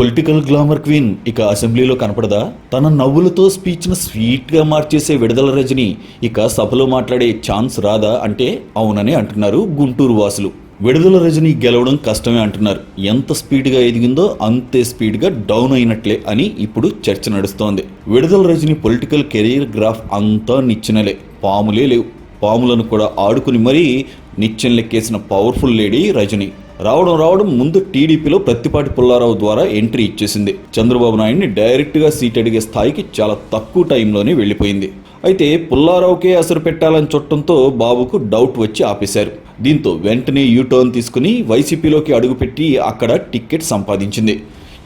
Political glamour queen ఇక అసెంబ్లీలో కనపడదా? తన నవ్వులతో స్పీచ్ను స్వీట్గా మార్చేసే విడుదల రజని ఇక సభలో మాట్లాడే ఛాన్స్ రాదా అంటే అవునని అంటున్నారు గుంటూరు వాసులు. విడుదల రజని గెలవడం కష్టమే అంటున్నారు. ఎంత స్పీడ్గా ఎదిగిందో అంతే స్పీడ్గా డౌన్ అయినట్లే అని ఇప్పుడు చర్చ నడుస్తోంది. విడుదల రజని పొలిటికల్ కెరీర్ గ్రాఫ్ అంతా నిచ్చినలే. పాములే లేవు. పాములను కూడా ఆడుకుని మరీ నిత్యం లెక్కేసిన పవర్ఫుల్ లేడీ రజని. రావడం రావడం ముందు టీడీపీలో ప్రత్తిపాటి పుల్లారావు ద్వారా ఎంట్రీ ఇచ్చేసింది. చంద్రబాబు నాయుడిని డైరెక్ట్గా సీట్ అడిగే స్థాయికి చాలా తక్కువ టైంలోనే వెళ్ళిపోయింది. అయితే పుల్లారావుకే అసలు పెట్టాలని చుట్టంతో బాబుకు డౌట్ వచ్చి ఆపేశారు. దీంతో వెంటనే యూటర్న్ తీసుకుని వైసీపీలోకి అడుగుపెట్టి అక్కడ టికెట్ సంపాదించింది.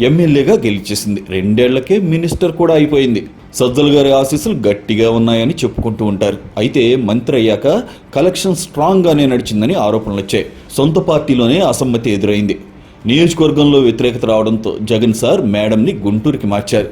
ఎమ్మెల్యేగా గెలిచేసింది. రెండేళ్ళకే మినిస్టర్ కూడా అయిపోయింది. సజ్జల్ గారి ఆశీస్సులు గట్టిగా ఉన్నాయని చెప్పుకుంటూ ఉంటారు. అయితే మంత్రి అయ్యాక కలెక్షన్ స్ట్రాంగ్గానే నడిచిందని ఆరోపణలు వచ్చాయి. సొంత పార్టీలోనే అసమ్మతి ఎదురైంది. నియోజకవర్గంలో వ్యతిరేకత రావడంతో జగన్ సార్ మేడంని గుంటూరుకి మార్చారు.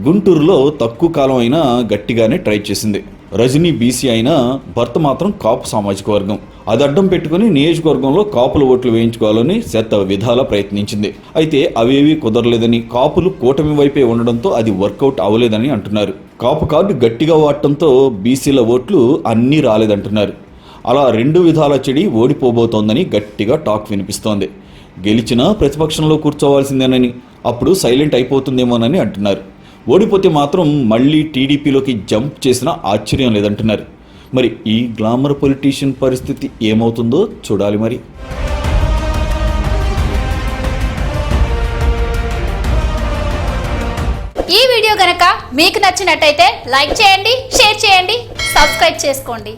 గుంటూరులో తక్కువ కాలం అయినా గట్టిగానే ట్రై చేసింది. రజనీ బీసీ అయినా భర్త మాత్రం కాపు సామాజిక వర్గం. అది అడ్డం పెట్టుకుని నియోజకవర్గంలో కాపుల ఓట్లు వేయించుకోవాలని శత విధాల ప్రయత్నించింది. అయితే అవేవి కుదరలేదని కాపులు కూటమి వైపే ఉండడంతో అది వర్కౌట్ అవ్వలేదని అంటున్నారు. కాపు కార్డు గట్టిగా వాడటంతో బీసీల ఓట్లు అన్నీ రాలేదంటున్నారు. అలా రెండు విధాల చెడి ఓడిపోబోతోందని గట్టిగా టాక్ వినిపిస్తోంది. గెలిచినా ప్రతిపక్షంలో కూర్చోవాల్సిందేనని అప్పుడు సైలెంట్ అయిపోతుందేమోనని అంటున్నారు. ఓడిపోతే మాత్రం మళ్ళీ టీడీపీలోకి జంప్ చేసిన ఆశ్చర్యం లేదంటున్నారు. మరి ఈ గ్లామర్ పొలిటీషియన్ పరిస్థితి ఏమవుతుందో చూడాలి మరి. ఈ వీడియో గనక మీకు నచ్చినట్టయితే లైక్ చేయండి షేర్ చేయండి సబ్స్క్రైబ్ చేసుకోండి.